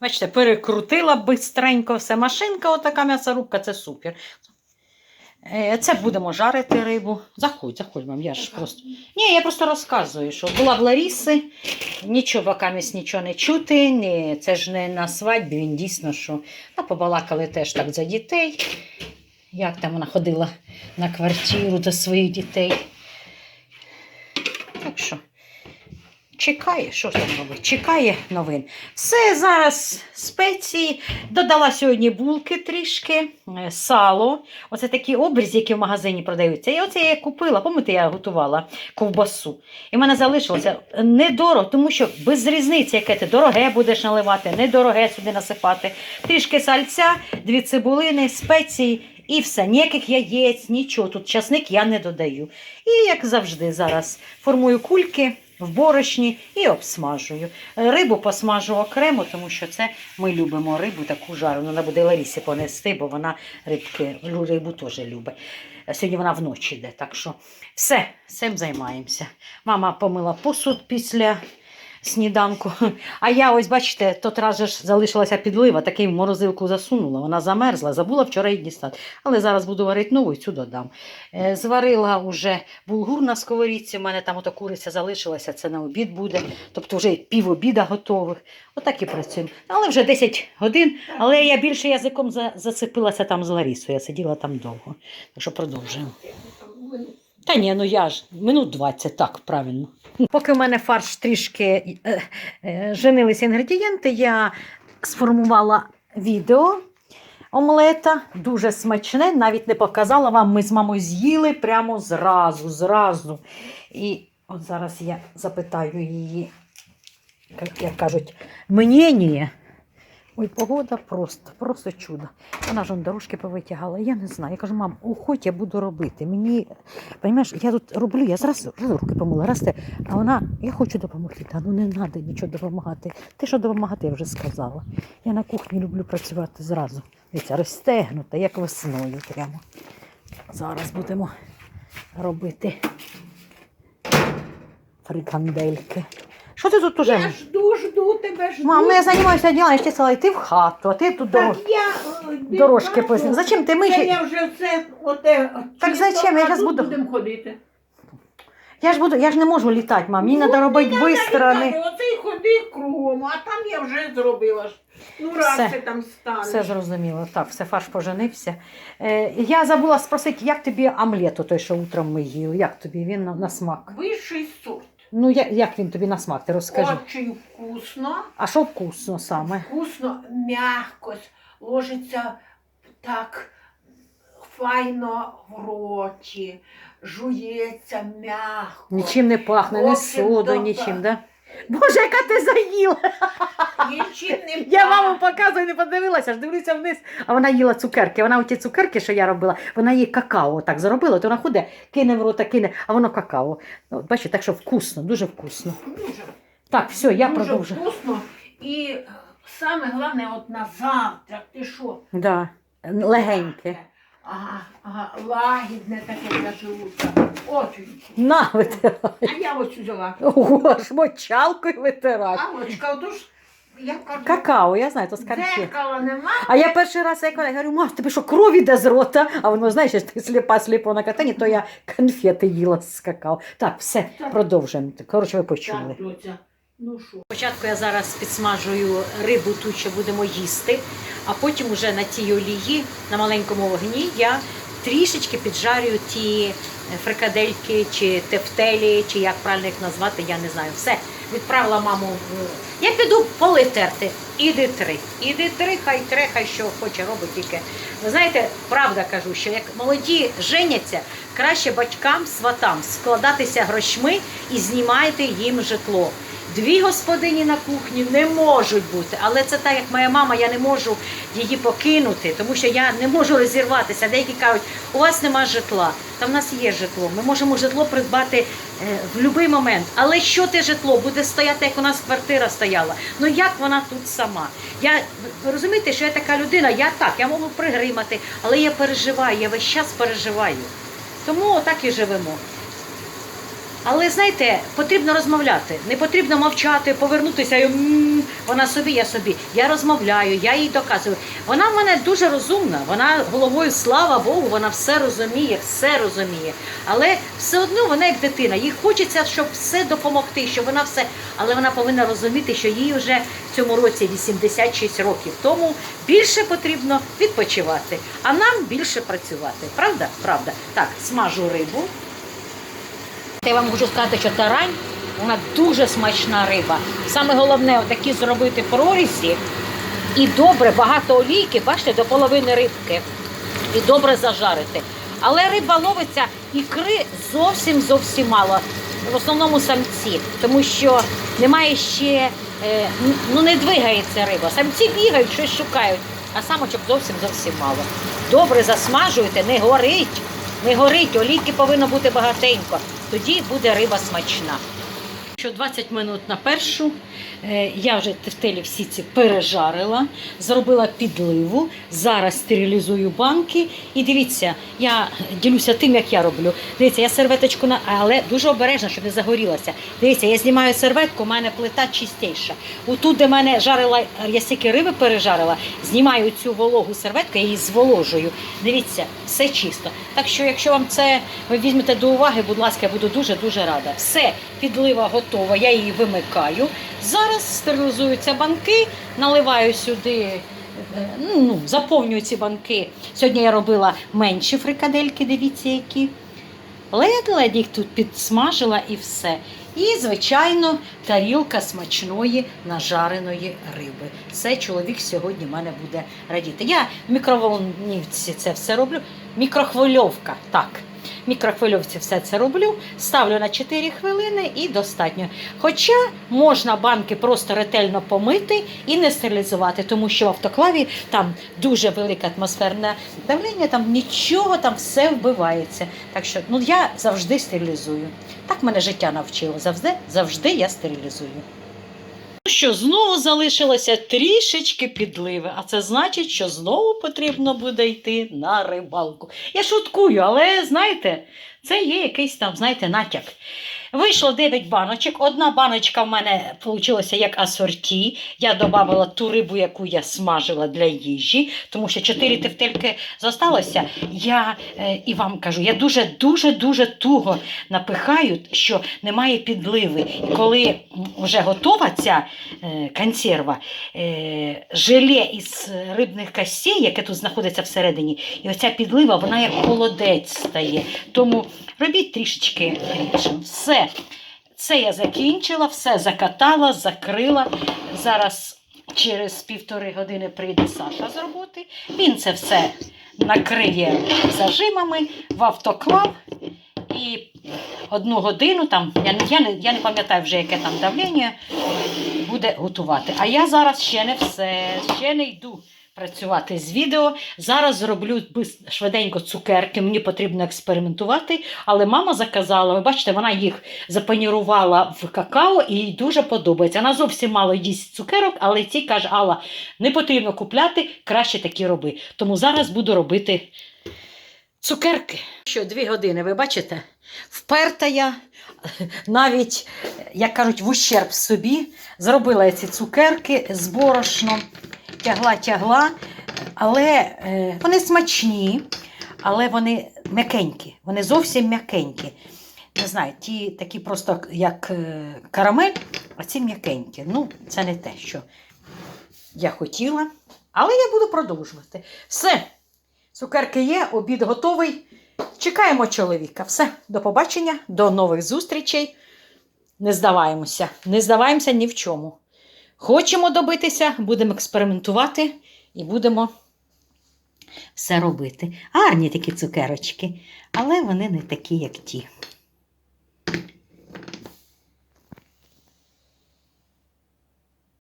Бачите, перекрутила бистренько все. Машинка, отака м'ясорубка, це супер. Е, Це будемо жарити рибу. Заходь, заходь, мам, я ж просто. Ні, я просто розказую, що була в Ларіси, нічого камість нічого не чути. Ні, це ж не на свадьбі, він дійсно, що ну, побалакали теж так за дітей. Як там вона ходила на квартиру до своїх дітей. Так що, чекає, що там робить? Чекає новин. Все зараз спеції. Додала сьогодні булки трішки, е, сало. Оце такі обрізі, які в магазині продаються. І оце я купила, пам'ятаєте, я готувала ковбасу. І в мене залишилося недорого, тому що без різниці, яке ти дороге будеш наливати, недороге сюди насипати. Трішки сальця, дві цибулини, спеції. І все, ніяких яєць, нічого. Тут часник я не додаю. І як завжди, зараз формую кульки в борошні і обсмажую. Е, Рибу посмажу окремо, тому що це ми любимо рибу таку жару. Вона буде Ларісі понести, бо вона рибки, рибу теж любить. Е, Сьогодні вона вночі йде, так що все, цим займаємося. Мама помила посуд після сніданку. А я ось, бачите, тот раз же ж залишилася підлива, такий в морозилку засунула. Вона замерзла, забула вчора її дістати. Але зараз буду варити нову і цю додам. Е, Зварила вже булгур на сковорідці. У мене там ото куриця залишилася, це на обід буде. Тобто вже пів обіда готових. Отак і працюємо. Але вже 10 годин. Але я більше язиком за- зацепилася там з Ларісою. Я сиділа там довго. Так що продовжуємо. Та ні, ну я ж минут 20, так, правильно. Поки в мене фарш трішки е, е, женилися інгредієнти, я сформувала відео омлета, дуже смачне, навіть не показала вам. Ми з мамою з'їли прямо зразу, зразу. І от зараз я запитаю її, як, кажуть, мнення. Ой, погода просто, просто чудо. Вона ж дорожки повитягала. Я не знаю. Я кажу, мам, уходь, я буду робити. Мені, розумієш, я тут роблю, я зараз руки помила, раз те. А вона, я хочу допомогти. Та ну не треба нічого допомагати. Ти що допомагати, я вже сказала. Я на кухні люблю працювати зразу. Дивіться, розтегнута, як весною прямо. Зараз будемо робити фрикандельки. Що ти тут уже? Я жду, тебе, жду. Мам, ну я займаюся ділом, я ще сказала йти в хату, а ти тут так, дорож... я, е, дорожки бачу. Зачем ти Це я вже це, оте, Так чисто, зачем? Я а тут буду- будемо ходити. Я ж буду, я ж не можу літати, мам. Мені треба робити Не... Оце й ходи кругом, а там я вже зробила ж. Ну, раз Все. ти там станеш. Все зрозуміло. Так, все фарш поженився. Е, я забула спросити, як тобі омлет, той, що утром ми їли. Як тобі він на, на смак? Вищий сорт. Ну, як, як він тобі на смак? Ти розкажи. Очень вкусно. А що вкусно саме? Вкусно, м'яко, ложиться так файно в роті, жується м'яко. Нічим не пахне, ні Общем, соду, да, нічим, так? да? Боже, яка ти заїла! Нічим Я маму показую, не подивилася, ж дивлюся вниз. А вона їла цукерки. Вона ті цукерки, що я робила, вона їй какао так зробила, то вона ходить, кине в рота, кине, а воно какао. Ну, бачите, так що вкусно, дуже вкусно. Дуже, Так, все, я дуже продовжую. вкусно. І е, саме головне, от на завтра, ти що? Да. Легеньке. Ага, ага, лагідне таке для желудка. Очень. На, витирай. А я ось взяла. Ого, ж мочалкою витирай. А очка, отож, я кажу, Какао, я знаю, то з конфет. дзеркала нема. А я перший раз як вона, я говорю, мам, тобі що кров іде з рота? А воно, знаєш, ти сліпа сліпо на катані, то я конфети їла з какао. Так, все, Так. продовжуємо. Коротше, ви почули. Так, доця, ну що? Спочатку я зараз підсмажую рибу ту, що будемо їсти, а потім уже на тій олії, на маленькому вогні, я трішечки піджарюю ті е, фрикадельки чи тефтелі, чи як правильно їх назвати, я не знаю. Все, відправила маму. Я піду поли терти. Іди три. Іди три, хай тре, хай що хоче робить тільки. Ви знаєте, правда кажу, що як молоді женяться, краще батькам, сватам складатися грошми і знімайте їм житло. Дві господині на кухні не можуть бути, але це так, як моя мама, я не можу її покинути, тому що я не можу розірватися. Деякі кажуть, у вас нема житла. Та в нас є житло. Ми можемо житло придбати е, в будь-який момент. Але що те житло буде стояти, як у нас квартира стояла? Ну як вона тут сама? Я ви розумієте, що я така людина, я так, я можу пригримати, але я переживаю, я весь час переживаю. Тому отак і живемо. Але знаєте, потрібно розмовляти. Не потрібно мовчати, повернутися і «М, вона собі, я собі. Я розмовляю, я їй доказую. Вона в мене дуже розумна. Вона головою, слава Богу, вона все розуміє, все розуміє. Але все одно вона як дитина. Їй хочеться, щоб все допомогти, щоб вона все. Але вона повинна розуміти, що їй вже в цьому році 86 років. Тому більше потрібно відпочивати, а нам більше працювати. Правда? Правда. Так, смажу рибу. Я вам можу сказати, що тарань вона дуже смачна риба. Саме головне, отакі зробити прорізі і добре, багато олійки, бачите, до половини рибки. І добре зажарити. Але риба ловиться ікри зовсім зовсім мало. В основному самці, тому що немає ще, е, ну не двигається риба. Самці бігають, щось шукають, а самочок зовсім зовсім мало. Добре засмажуйте, не горить, не горить, олійки повинно бути багатенько. Тоді буде риба смачна. Що 20 минут на першу. Е, Я вже тефтелі всі ці пережарила, зробила підливу. Зараз стерилізую банки. І дивіться, я ділюся тим, як я роблю. Дивіться, я серветочку на але дуже обережно, щоб не загорілася. Дивіться, я знімаю серветку, у мене плита чистіша. Отут, де мене жарила, я стільки риби пережарила, знімаю цю вологу серветку, я її зволожую. Дивіться, все чисто. Так що, якщо вам це ви візьмете до уваги, будь ласка, я буду дуже дуже рада. Все, підлива готова, я її вимикаю. Зараз стерилізуються банки, наливаю сюди. е, Ну, заповнюю ці банки. Сьогодні я робила менші фрикадельки, дивіться, які. Ледь-ледь їх тут підсмажила і все. І, звичайно, тарілка смачної нажареної риби. Це чоловік сьогодні в мене буде радіти. Я в мікроволновці це все роблю. Мікрохвильовка, так. Мікрохвильовці все це роблю, ставлю на 4 хвилини і достатньо. Хоча можна банки просто ретельно помити і не стерилізувати, тому що в автоклаві там дуже велике атмосферне давлення, там нічого, там все вбивається. Так що ну, я завжди стерилізую. Так мене життя навчило. Завжди, завжди я стерилізую. Що знову залишилося трішечки підливи, а це значить, що знову потрібно буде йти на рибалку. Я шуткую, але знаєте, це є якийсь там, знаєте, натяк. Вийшло 9 баночок. Одна баночка в мене вийшла як асорті. Я додавала ту рибу, яку я смажила для їжі, тому що 4 тефтельки залишилося. Я е, і вам кажу, я дуже дуже дуже туго напихаю, що немає підливи. І коли вже готова ця е, консерва, е, желе із рибних костей, яке тут знаходиться всередині, і оця підлива, вона як холодець стає. Тому робіть трішечки рідшим. Все. Це я закінчила, все закатала, закрила. Зараз через півтори години прийде Саша з роботи. Він це все накриє зажимами в автоклав. І одну годину, там, я, я, не, я не пам'ятаю вже, яке там давлення, буде готувати. А я зараз ще не все, ще не йду працювати з відео. Зараз зроблю швиденько цукерки, мені потрібно експериментувати. Але мама заказала, ви бачите, вона їх запанірувала в какао і їй дуже подобається. Вона зовсім мало їсть цукерок, але ці каже, Алла, не потрібно купляти, краще такі роби. Тому зараз буду робити цукерки. Що, дві години, ви бачите? Вперта я, навіть, як кажуть, в ущерб собі, зробила я ці цукерки з борошном, тягла, тягла, але е, вони смачні, але вони м'якенькі, вони зовсім м'якенькі. Не знаю, ті такі просто як е, карамель, а ці м'якенькі. Ну, це не те, що я хотіла, але я буду продовжувати. Все, цукерки є, обід готовий. Чекаємо чоловіка. Все, до побачення, до нових зустрічей. Не здаваємося, не здаваємося ні в чому. Хочемо добитися, будемо експериментувати і будемо все робити. Гарні такі цукерочки, але вони не такі, як ті.